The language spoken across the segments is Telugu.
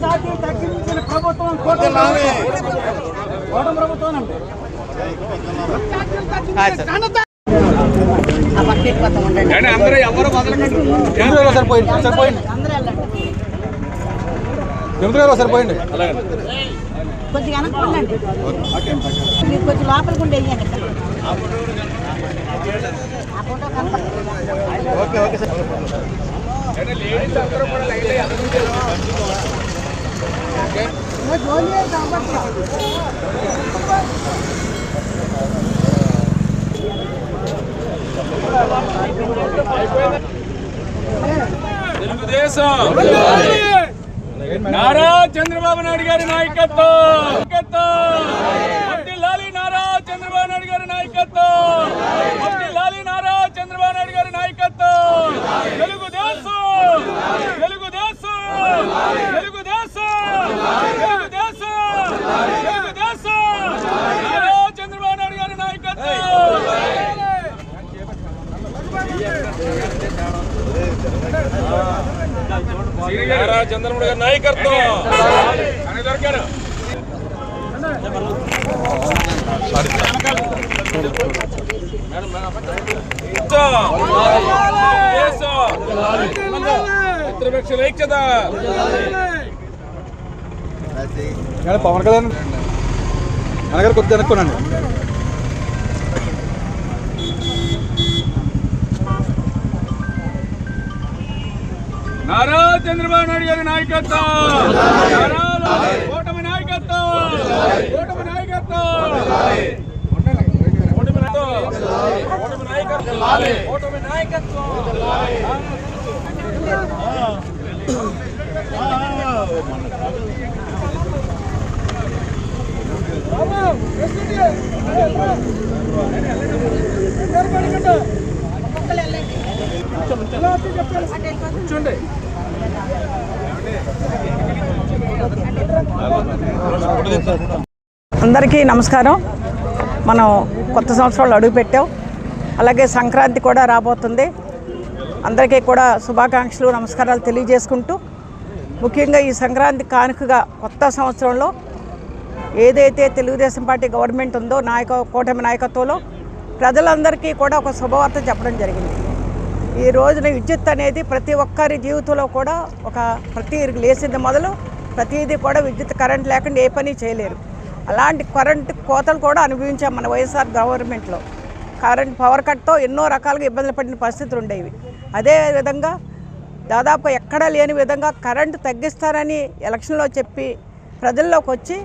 ఛార్జీలు తగ్గించిన ప్రభుత్వం కూటమి ప్రభుత్వం. అండి. వెళ్ళిపోతాం ఉండండి చంద్రబాబు సరిపోయింది సరిపోయింది అందరూ వెళ్ళండి చంద్రబాబు సరిపోయింది కొంచెం మీరు కొంచెం లోపలికి ఉండి వెయ్యండి. Okay okay sir. జోలి తెలుగుదేశం నారా చంద్రబాబు నాయుడు గారి నాయకత్వం. లాలి నారా చంద్రబాబు నాయుడు గారి నాయకత్వం. లాలి నారా చంద్రబాబు నాయుడు గారి నాయకత్వం. తెలుగుదేశం! తెలుగుదేశం తెలుగుదేశం తెలుగుదేశం నారా చంద్రబాబు నాయుడు గారి నాయకత్వం నారా చంద్రబాబు గారి నాయకత్వం. మిత్రపక్షుల ఐక్యత. పవన్ కళ్యాణ్ అనగారు కొద్దిగా అనుకోనండి. నారా చంద్రబాబు నాయుడు గారి నాయకత్వం! ఓటమి కూటమి నాయకత్వం కూటమి నాయకత్వం! కూటమి నాయకత్వం! కూటమి నాయకత్వం! కూటమి నాయకత్వం! కూర్చోండి అందరికీ నమస్కారం. మనం కొత్త సంవత్సరాలు అడుగుపెట్టాం అలాగే సంక్రాంతి కూడా రాబోతుంది. అందరికీ కూడా శుభాకాంక్షలు నమస్కారాలు తెలియజేసుకుంటూ ముఖ్యంగా ఈ సంక్రాంతి కానుకగా కొత్త సంవత్సరంలో ఏదైతే తెలుగుదేశం పార్టీ గవర్నమెంట్ ఉందో నాయక కూటమి నాయకత్వంలో ప్రజలందరికీ కూడా ఒక శుభవార్త చెప్పడం జరిగింది. ఈ రోజున విద్యుత్ అనేది ప్రతి ఒక్కరి జీవితంలో కూడా ఒక ప్రతి లేచింది మొదలు ప్రతిదీ కూడా విద్యుత్ కరెంట్ లేకుండా ఏ పని చేయలేరు. అలాంటి కరెంట్ కోతలు కూడా అనుభవించాం మన వైఎస్ఆర్ గవర్నమెంట్లో. కరెంట్ పవర్ కట్తో ఎన్నో రకాలుగా ఇబ్బందులు పడిన పరిస్థితులు ఉండేవి. అదే విధంగా దాదాపు ఎక్కడా లేని విధంగా కరెంటు తగ్గిస్తారని ఎలక్షన్లో చెప్పి ప్రజల్లోకి వచ్చి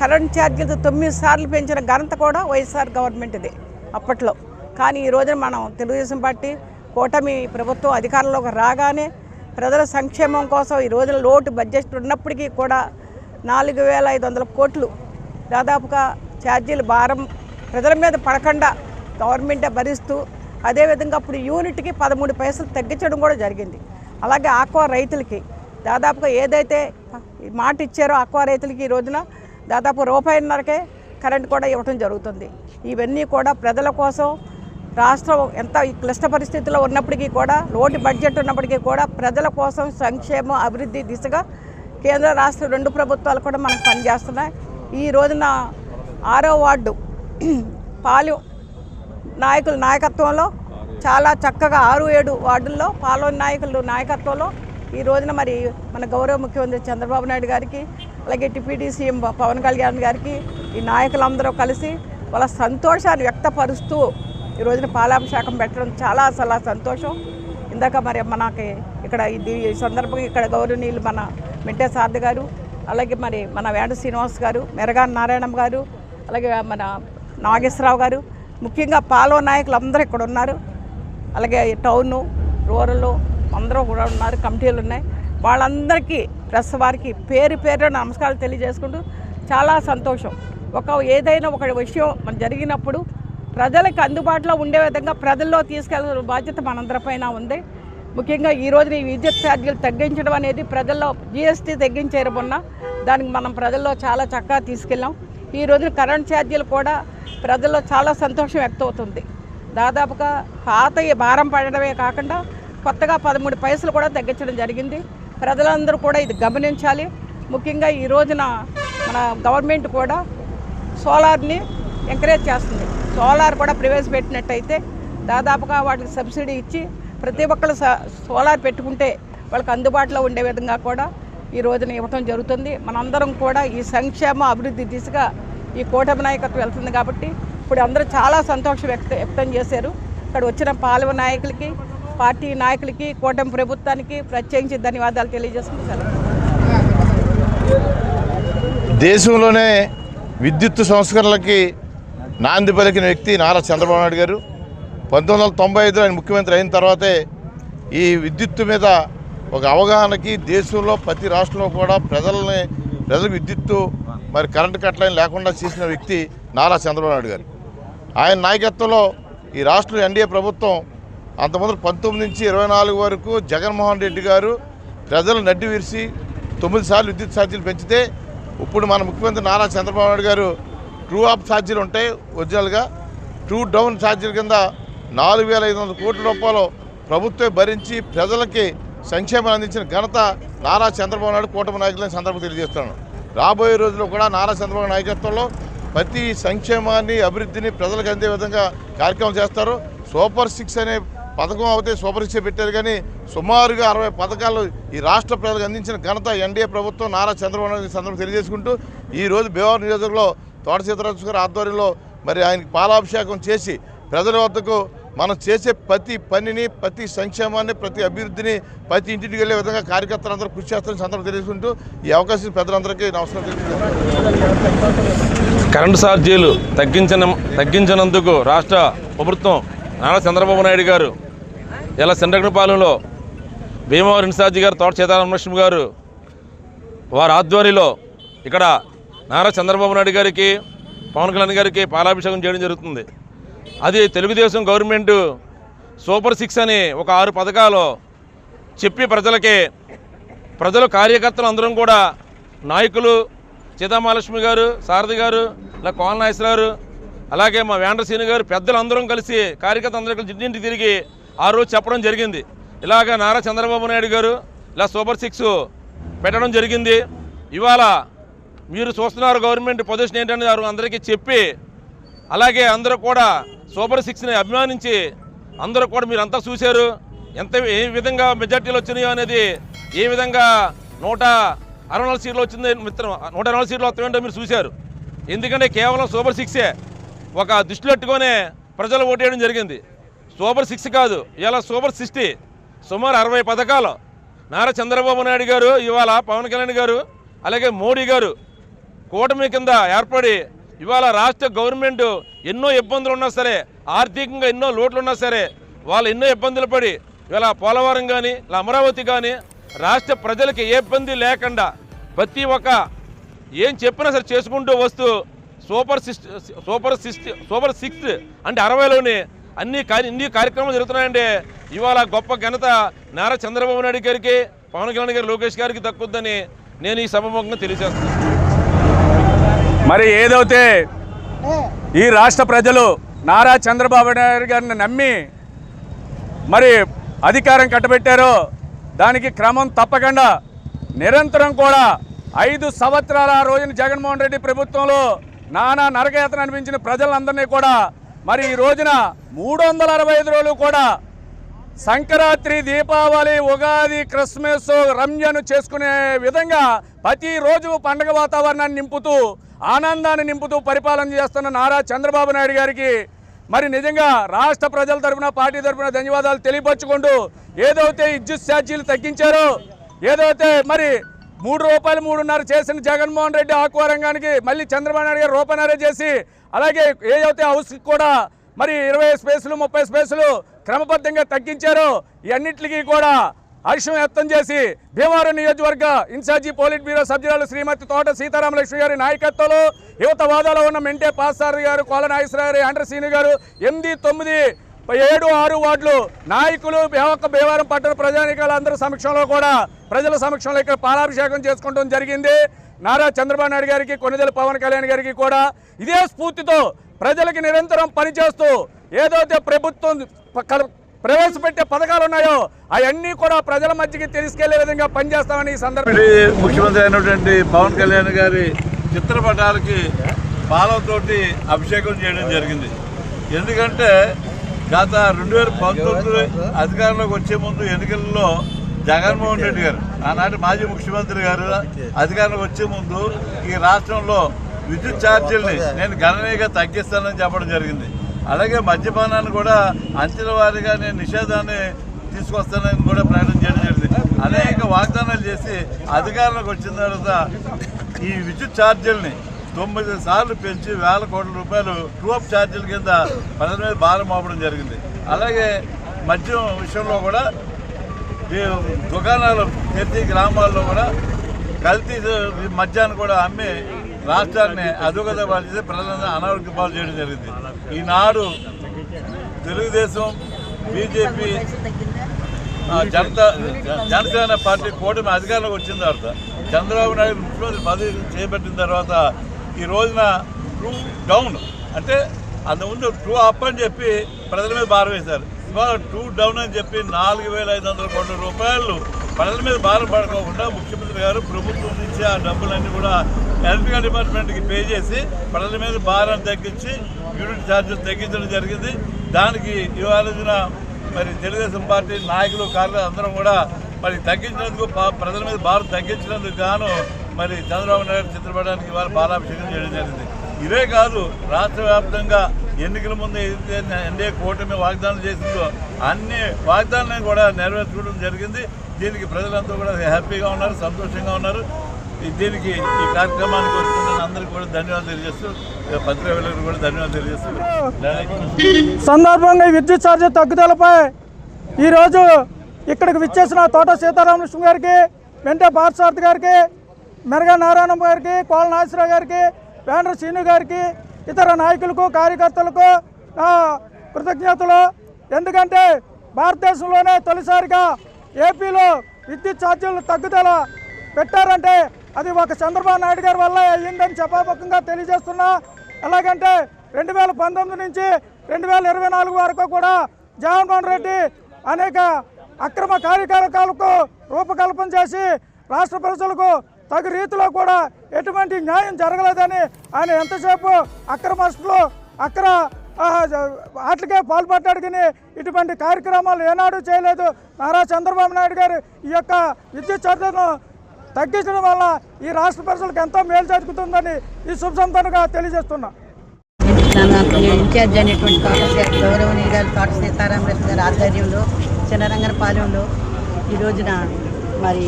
కరెంట్ ఛార్జీలతో తొమ్మిది సార్లు పెంచిన ఘనత కూడా వైఎస్ఆర్ గవర్నమెంట్ది అప్పట్లో. కానీ ఈ రోజున మనం తెలుగుదేశం పార్టీ కూటమి ప్రభుత్వం అధికారంలోకి రాగానే ప్రజల సంక్షేమం కోసం ఈ రోజున లోటు బడ్జెట్ ఉన్నప్పటికీ కూడా నాలుగు వేల ఐదు వందల కోట్లు దాదాపుగా ఛార్జీలు భారం ప్రజల మీద పడకుండా గవర్నమెంటే భరిస్తూ అదేవిధంగా అప్పుడు యూనిట్కి పదమూడు పైసలు తగ్గించడం కూడా జరిగింది. అలాగే ఆక్వా రైతులకి దాదాపుగా ఏదైతే మాట ఇచ్చారో ఆక్వా రైతులకి ఈ రోజున దాదాపు రూపాయిన్నరకే కరెంట్ కూడా ఇవ్వడం జరుగుతుంది. ఇవన్నీ కూడా ప్రజల కోసం రాష్ట్రం ఎంత ఈ క్లిష్ట పరిస్థితుల్లో ఉన్నప్పటికీ కూడా లోటు బడ్జెట్ ఉన్నప్పటికీ కూడా ప్రజల కోసం సంక్షేమం అభివృద్ధి దిశగా కేంద్ర రాష్ట్ర రెండు ప్రభుత్వాలు కూడా మనకు పనిచేస్తున్నాయి. ఈ రోజున ఆరో వార్డు పాలెం నాయకుల నాయకత్వంలో చాలా చక్కగా ఆరు ఏడు వార్డుల్లో పాలన నాయకులు నాయకత్వంలో ఈ రోజున మరి మన గౌరవ ముఖ్యమంత్రి చంద్రబాబు నాయుడు గారికి అలాగే డిప్యూటీ సీఎం పవన్ కళ్యాణ్ గారికి ఈ నాయకులందరూ కలిసి వాళ్ళ సంతోషాన్ని వ్యక్తపరుస్తూ ఈ రోజున పాలాభిషేకం పెట్టడం చాలా చాలా సంతోషం. ఇందాక మరి మనకి ఇక్కడ ఇది ఈ సందర్భంగా ఇక్కడ గౌరవనీయులు మన మింటే సార్ది గారు అలాగే మరి మన వేండ శ్రీనివాస్ గారు మెరగా నారాయణం గారు అలాగే మన నాగేశ్వరరావు గారు ముఖ్యంగా పాలో నాయకులు అందరూ ఇక్కడ ఉన్నారు. అలాగే టౌను రూరల్ అందరూ కూడా ఉన్నారు కమిటీలు ఉన్నాయి. వాళ్ళందరికీ ప్రెస్ వారికి పేరు పేరు నమస్కారాలు తెలియజేసుకుంటూ చాలా సంతోషం. ఒక ఏదైనా ఒక విషయం మన జరిగినప్పుడు ప్రజలకు అందుబాటులో ఉండే విధంగా ప్రజల్లో తీసుకెళ్ళిన బాధ్యత మనందరిపైన ఉంది. ముఖ్యంగా ఈ రోజున ఈ విద్యుత్ ఛార్జీలు తగ్గించడం అనేది ప్రజల్లో జిఎస్టీ తగ్గించారు మొన్న దానికి మనం ప్రజల్లో చాలా చక్కగా తీసుకెళ్ళాం. ఈ రోజున కరెంట్ ఛార్జీలు కూడా ప్రజల్లో చాలా సంతోషం వ్యక్తమవుతుంది. దాదాపుగా పాత భారం పడడమే కాకుండా కొత్తగా పదమూడు పైసలు కూడా తగ్గించడం జరిగింది. ప్రజలందరూ కూడా ఇది గమనించాలి. ముఖ్యంగా ఈ రోజున మన గవర్నమెంట్ కూడా సోలార్ని ఎంకరేజ్ చేస్తుంది. సోలార్ కూడా ప్రవేశపెట్టినట్టయితే దాదాపుగా వాటికి సబ్సిడీ ఇచ్చి ప్రతి ఒక్కరు సోలార్ పెట్టుకుంటే వాళ్ళకి అందుబాటులో ఉండే విధంగా కూడా ఈ రోజున ఇవ్వటం జరుగుతుంది. మనందరం కూడా ఈ సంక్షేమ అభివృద్ధి దిశగా ఈ కూటమి నాయకత్వం వెళ్తుంది కాబట్టి ఇప్పుడు అందరూ చాలా సంతోషం వ్యక్త వ్యక్తం చేశారు. ఇక్కడ వచ్చిన పాలవ నాయకులకి పార్టీ నాయకులకి కూటమి ప్రభుత్వానికి ప్రత్యేకించి ధన్యవాదాలు తెలియజేసుకుంటారు దేశంలోనే విద్యుత్ సంస్కరణలకి నాంది పలికిన వ్యక్తి నారా చంద్రబాబు నాయుడు గారు. పంతొమ్మిది వందల తొంభై ఐదులో ఆయన ముఖ్యమంత్రి అయిన తర్వాతే ఈ విద్యుత్తు మీద ఒక అవగాహనకి దేశంలో ప్రతి రాష్ట్రంలో కూడా ప్రజల్ని ప్రజలకు విద్యుత్తు మరి కరెంటు కట్లైన లేకుండా చేసిన వ్యక్తి నారా చంద్రబాబు నాయుడు గారు. ఆయన నాయకత్వంలో ఈ రాష్ట్ర ఎన్డీఏ ప్రభుత్వం అంతమంది పంతొమ్మిది నుంచి ఇరవై నాలుగు వరకు జగన్మోహన్ రెడ్డి గారు ప్రజలు నడ్డి విరిసి తొమ్మిది సార్లు విద్యుత్ ఛార్జీలు పెంచితే ఇప్పుడు మన ముఖ్యమంత్రి నారా చంద్రబాబు నాయుడు గారు ట్రూ అప్ ఛార్జీలు ఉంటాయి ఒరిజినల్గా. ట్రూ డౌన్ ఛార్జీల కింద నాలుగు వేల ఐదు వందల కోట్ల రూపాయలు ప్రభుత్వం భరించి ప్రజలకి సంక్షేమం అందించిన ఘనత నారా చంద్రబాబు నాయుడు కూటమి నాయకులని సందర్భం తెలియజేస్తున్నాను. రాబోయే రోజుల్లో కూడా నారా చంద్రబాబు నాయకత్వంలో ప్రతి సంక్షేమాన్ని అభివృద్ధిని ప్రజలకు అందే విధంగా కార్యక్రమం చేస్తారు. సూపర్ సిక్స్ అనే పథకం అయితే సూపర్ సిక్స్ పెట్టారు కానీ సుమారుగా అరవై పథకాలు ఈ రాష్ట్ర ప్రజలకు అందించిన ఘనత ఎన్డీఏ ప్రభుత్వం నారా చంద్రబాబు నాయుడు సందర్భం తెలియజేసుకుంటూ ఈరోజు రోజు భీమవరం నియోజకవర్గంలో తోట సీతారాజు గారి ఆధ్వర్యంలో మరి ఆయనకి పాలాభిషేకం చేసి ప్రజల వద్దకు మనం చేసే ప్రతి పనిని ప్రతి సంక్షేమాన్ని ప్రతి అభివృద్ధిని ప్రతి ఇంటికి వెళ్ళే విధంగా కార్యకర్తలందరూ కృషి చేస్తారని సందర్భం తెలుసుకుంటూ ఈ అవకాశం పెద్దలందరికీ నమస్కారం కరెంటు ఛార్జీలు తగ్గించిన తగ్గించినందుకు రాష్ట్ర ప్రభుత్వం నారా చంద్రబాబు నాయుడు గారు ఇలా సిండగనపాలెంలో భీమవరం ఇన్ఛార్జి గారు తోట సీతారామలక్ష్మి గారు వారి ఆధ్వర్యంలో ఇక్కడ నారా చంద్రబాబు నాయుడు గారికి పవన్ కళ్యాణ్ గారికి పాలాభిషేకం చేయడం జరుగుతుంది. అది తెలుగుదేశం గవర్నమెంట్ సూపర్ సిక్స్ అని ఒక ఆరు పథకాలు చెప్పి ప్రజలకి ప్రజలు కార్యకర్తలు అందరం కూడా నాయకులు సీతామహాలక్ష్మి గారు సారథి గారు ఇలా కోన నాగేశ్వర గారు అలాగే మా వేండ్రసీని గారు పెద్దలు అందరం కలిసి కార్యకర్త అందరూ కలిసి ఇంటింటికి తిరిగి ఆ రోజు చెప్పడం జరిగింది. ఇలాగ నారా చంద్రబాబు నాయుడు గారు ఇలా సూపర్ సిక్స్ పెట్టడం జరిగింది. ఇవాళ మీరు చూస్తున్నారు గవర్నమెంట్ పొజిషన్ ఏంటనేది వారు అందరికీ చెప్పి అలాగే అందరూ కూడా సూపర్ సిక్స్ని అభిమానించి అందరూ కూడా మీరు అంతా చూశారు. ఎంత ఏ విధంగా మెజార్టీలు వచ్చినాయో అనేది ఏ విధంగా నూట అరవై నాలుగు సీట్లు వచ్చింది మిత్రం నూట అరవై సీట్లు వస్తాయంటే మీరు చూశారు. ఎందుకంటే కేవలం సూపర్ సిక్సే. ఒక దృష్టిలో పెట్టుకొనే ప్రజలు ఓటేయడం జరిగింది. సూపర్ సిక్స్ కాదు ఇలా సూపర్ సిక్స్టీ సుమారు అరవై పథకాలు. నారా చంద్రబాబు నాయుడు గారు ఇవాళ పవన్ కళ్యాణ్ గారు అలాగే మోడీ గారు కూటమి కింద ఏర్పడి ఇవాళ రాష్ట్ర గవర్నమెంట్ ఎన్నో ఇబ్బందులు ఉన్నా సరే ఆర్థికంగా ఎన్నో లోట్లు ఉన్నా సరే వాళ్ళు ఎన్నో ఇబ్బందులు పడి ఇవాళ పోలవరం కానీ ఇలా అమరావతి కానీ రాష్ట్ర ప్రజలకి ఏ ఇబ్బంది లేకుండా ప్రతి ఒక్క ఏం చెప్పినా సరే చేసుకుంటూ వస్తూ super six super six super sixth అంటే అరవైలోనే అన్ని కార్య ఇన్ని కార్యక్రమాలు జరుగుతున్నాయంటే ఇవాళ గొప్ప ఘనత నారా చంద్రబాబు నాయుడు గారికి పవన్ కళ్యాణ్ గారి లోకేష్ గారికి దక్కుద్దని నేను ఈ సభముఖంగా తెలియజేస్తున్నాను. మరి ఏదైతే ఈ రాష్ట్ర ప్రజలు నారా చంద్రబాబు నాయుడు గారిని నమ్మి మరి అధికారం కట్టబెట్టారో దానికి క్రమం తప్పకుండా నిరంతరం కూడా ఐదు సంవత్సరాల రోజున జగన్మోహన్ రెడ్డి ప్రభుత్వంలో నానా నరకయాత్ర అనిపించిన ప్రజలందరినీ కూడా మరి ఈ రోజున మూడు వందల అరవై ఐదు రోజులు కూడా సంక్రాంతి దీపావళి ఉగాది క్రిస్మస్ రంజాన్ చేసుకునే విధంగా ప్రతిరోజు పండగ వాతావరణాన్ని నింపుతూ ఆనందాన్ని నింపుతూ పరిపాలన చేస్తున్న నారా చంద్రబాబు నాయుడు గారికి మరి నిజంగా రాష్ట్ర ప్రజల తరపున పార్టీ తరపున ధన్యవాదాలు తెలియపరుచుకుంటూ ఏదైతే విద్యుత్ ఛార్జీలు తగ్గించారో ఏదైతే మరి మూడు రూపాయలు మూడున్నర చేసిన జగన్మోహన్ రెడ్డి ఆక్వా రంగానికి మళ్ళీ చంద్రబాబు నాయుడు గారు రూపాయన్నర చేసి అలాగే ఏదైతే హౌస్కి కూడా మరి ఇరవై స్పేసులు ముప్పై స్పేసులు క్రమబద్ధంగా తగ్గించారో ఇవన్నిటికీ కూడా హర్షం వ్యక్తం చేసి భీమవరం నియోజకవర్గ ఇన్ఛార్జి పోలిట్ బ్యూరో సభ్యురాలు శ్రీమతి తోట సీతారామలక్ష్మి గారి నాయకత్వంలో యువత వాదాలో ఉన్న మెంటే పాసారి గారు కోల నాగేశ్వర గారు ఆండ్రసీని గారు ఎనిమిది తొమ్మిది ఏడు ఆరు వార్డులు నాయకులు ఒక్క భీమవరం పట్టణ ప్రజానికాలందరి సమక్షంలో కూడా ప్రజల సమక్షంలో ఇక్కడ పాలాభిషేకం చేసుకోవడం జరిగింది. నారా చంద్రబాబు నాయుడు గారికి కొనిదెల పవన్ కళ్యాణ్ గారికి కూడా ఇదే స్ఫూర్తితో ప్రజలకి నిరంతరం పనిచేస్తూ ఏదైతే ప్రభుత్వం ప్రవేశపెట్టే పథకాలు ఉన్నాయో అవన్నీ కూడా ప్రజల మధ్యకి తీసుకెళ్ళే విధంగా పనిచేస్తామని ఈ సందర్భంగా ముఖ్యమంత్రి అయినటువంటి పవన్ కళ్యాణ్ గారి చిత్రపటాలకి పాలతోటి అభిషేకం చేయడం జరిగింది. ఎందుకంటే గత రెండు వేల పంతొమ్మిది అధికారంలోకి వచ్చే ముందు ఎన్నికల్లో జగన్మోహన్ రెడ్డి గారు ఆనాటి మాజీ ముఖ్యమంత్రి గారు అధికారంలోకి వచ్చే ముందు ఈ రాష్ట్రంలో విద్యుత్ ఛార్జీల్ని నేను గణనీయంగా తగ్గిస్తానని చెప్పడం జరిగింది. అలాగే మద్యపానాన్ని కూడా అంచెల వారిగా నేను నిషేధాన్ని తీసుకొస్తానని కూడా ప్రకటన చేయడం జరిగింది. అనేక వాగ్దానాలు చేసి అధికారంలోకి వచ్చిన తర్వాత ఈ విద్యుత్ ఛార్జీలని తొమ్మిది సార్లు పెంచి వేల కోట్ల రూపాయలు ట్రూప్ ఛార్జీల కింద ప్రజల మీద భారం మోపడం జరిగింది. అలాగే మద్యం విషయంలో కూడా ఈ దుకాణాలు ప్రతి గ్రామాల్లో కూడా కల్తీ మద్యాన్ని కూడా అమ్మి రాష్ట్రాన్ని అధోగత పాలు చేసి ప్రజలను అనారోగ్య పాలు చేయడం జరిగింది. ఈనాడు తెలుగుదేశం బీజేపీ జనతా జనసేన పార్టీ కూటమి అధికారంలోకి వచ్చిన తర్వాత చంద్రబాబు నాయుడు ముఖ్యమంత్రి పదవి చేపట్టిన తర్వాత ఈ రోజున ట్రూ డౌన్ అంటే అంతకుముందు ట్రూ అప్ అని చెప్పి ప్రజల మీద భారం వేశారు. ఇవాళ టూ డౌన్ అని చెప్పి నాలుగు వేల ఐదు వందల కోట్ల రూపాయలు ప్రజల మీద భారం పడకోకుండా ముఖ్యమంత్రి గారు ప్రభుత్వం నుంచి ఆ డబ్బులన్నీ కూడా ఎలక్ట్రికల్ డిపార్ట్మెంట్కి పే చేసి ప్రజల మీద భారం తగ్గించి యూనిట్ ఛార్జెస్ తగ్గించడం జరిగింది. దానికి ఇవాళ రోజున మరి తెలుగుదేశం పార్టీ నాయకులు కార్యకర్తలు అందరం కూడా మరి తగ్గించినందుకు ప్రజల మీద భారం తగ్గించినందుకు గాను మరి చంద్రబాబు నాయుడు చిత్రపటానికి ఇవాళ బాలాభిషేకం చేయడం జరిగింది. ఇవే కాదు రాష్ట్ర వ్యాప్తంగా ఎన్నికల ముందు ఏదైతే ఎన్డీఏ కూటమి వాగ్దానం చేసిందో అన్ని వాగ్దానాలను కూడా నెరవేర్చుకోవడం జరిగింది. దీనికి ప్రజలంతా కూడా హ్యాపీగా ఉన్నారు సంతోషంగా ఉన్నారు. దీనికి ఈ కార్యక్రమానికి వస్తున్న అందరికీ కూడా ధన్యవాదాలు తెలియజేస్తూ పత్రికా కూడా ధన్యవాదాలు తెలియజేస్తూ సందర్భంగా విద్యుత్ ఛార్జీ తగ్గుదలపై ఈరోజు ఇక్కడికి విచ్చేసిన తోట సీతారామకృష్ణ గారికి వెంట పార్థసారథి గారికి మెరగ నారాయణ గారికి కోల నాగేశ్వరరావు గారికి వేండ్ర శ్రీను గారికి ఇతర నాయకులకు కార్యకర్తలకు నా కృతజ్ఞతలు. ఎందుకంటే భారతదేశంలోనే తొలిసారిగా ఏపీలో విద్యుత్ ఛార్జీలు తగ్గుదల పెట్టారంటే అది ఒక చంద్రబాబు నాయుడు గారి వల్ల అయ్యిందని చెప్పాపకంగా తెలియజేస్తున్నా. ఎలాగంటే రెండు వేల పంతొమ్మిది నుంచి రెండు వేల ఇరవై నాలుగు వరకు కూడా జగన్మోహన్ రెడ్డి అనేక అక్రమ కార్యకలాపాలకు రూపకల్పన చేసి రాష్ట్ర ప్రజలకు తగు రీతిలో కూడా ఎటువంటి న్యాయం జరగలేదని ఆయన ఎంతసేపు అక్రమస్తులు అక్ర వాటికే పాల్పడ్డాడు కానీ ఇటువంటి కార్యక్రమాలు ఏనాడు చేయలేదు. నారా చంద్రబాబు నాయుడు గారు ఈ యొక్క విద్యుత్ ఛార్జీలను తగ్గించడం వల్ల ఈ రాష్ట్ర ప్రజలకు ఎంతో మేలు జరుగుతుందని ఈ శుభ సందర్భంగా తెలియజేస్తున్నా. ఇన్ఛార్జ్ అనేటువంటి తోట సీ- గౌరవనీయురాలు తోట సీతారామరాజు గారి ఆధ్వర్యంలో చిన్నరంగనపాలెంలో ఈ రోజున మరి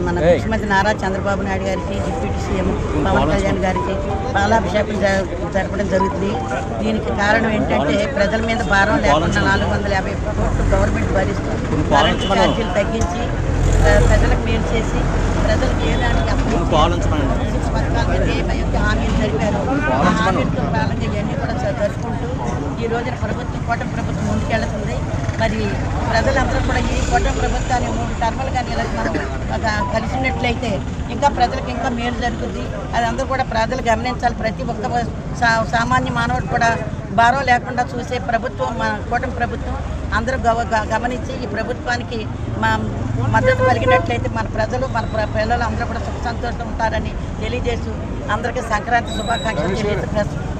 మన ముఖ్యమంత్రి నారా చంద్రబాబు నాయుడు గారికి డిప్యూటీ సీఎం పవన్ కళ్యాణ్ గారికి పాలాభిషేకం జరపడం జరుగుతుంది. దీనికి కారణం ఏంటంటే ప్రజల మీద భారం లేకుండా నాలుగు వందల యాభై కోట్లు గవర్నమెంట్ భరిస్తూ కరెంట్ ఛార్జీలు తగ్గించి ప్రజలకు మేలు చేసి ప్రజలకు ఏదానికి సిక్స్ పథకాల మీద ఏ హామీలు జరిపారు. హామీలతో ఇవన్నీ కూడా జరుపుకుంటూ ఈ రోజున ప్రభుత్వం కూటమి ప్రభుత్వం ముందుకెళ్తుంది. మరి ప్రజలందరూ కూడా ఈ కూటమి ప్రభుత్వాన్ని మూడు టర్మలు కానీ ఇలా మనం కలిసినట్లయితే ఇంకా ప్రజలకు ఇంకా మేలు జరుగుతుంది అది అందరూ కూడా ప్రజలు గమనించాలి. ప్రతి ఒక్క సామాన్య మానవుడు కూడా భారం లేకుండా చూసే ప్రభుత్వం మన కూటమి ప్రభుత్వం అందరూ గమనించి ఈ ప్రభుత్వానికి మా మద్దతు పలికినట్లయితే మన ప్రజలు మన పిల్లలు అందరూ కూడా సుఖ సంతోషం ఉంటారని తెలియజేస్తూ అందరికీ సంక్రాంతి శుభాకాంక్షలు తెలియజేస్తూ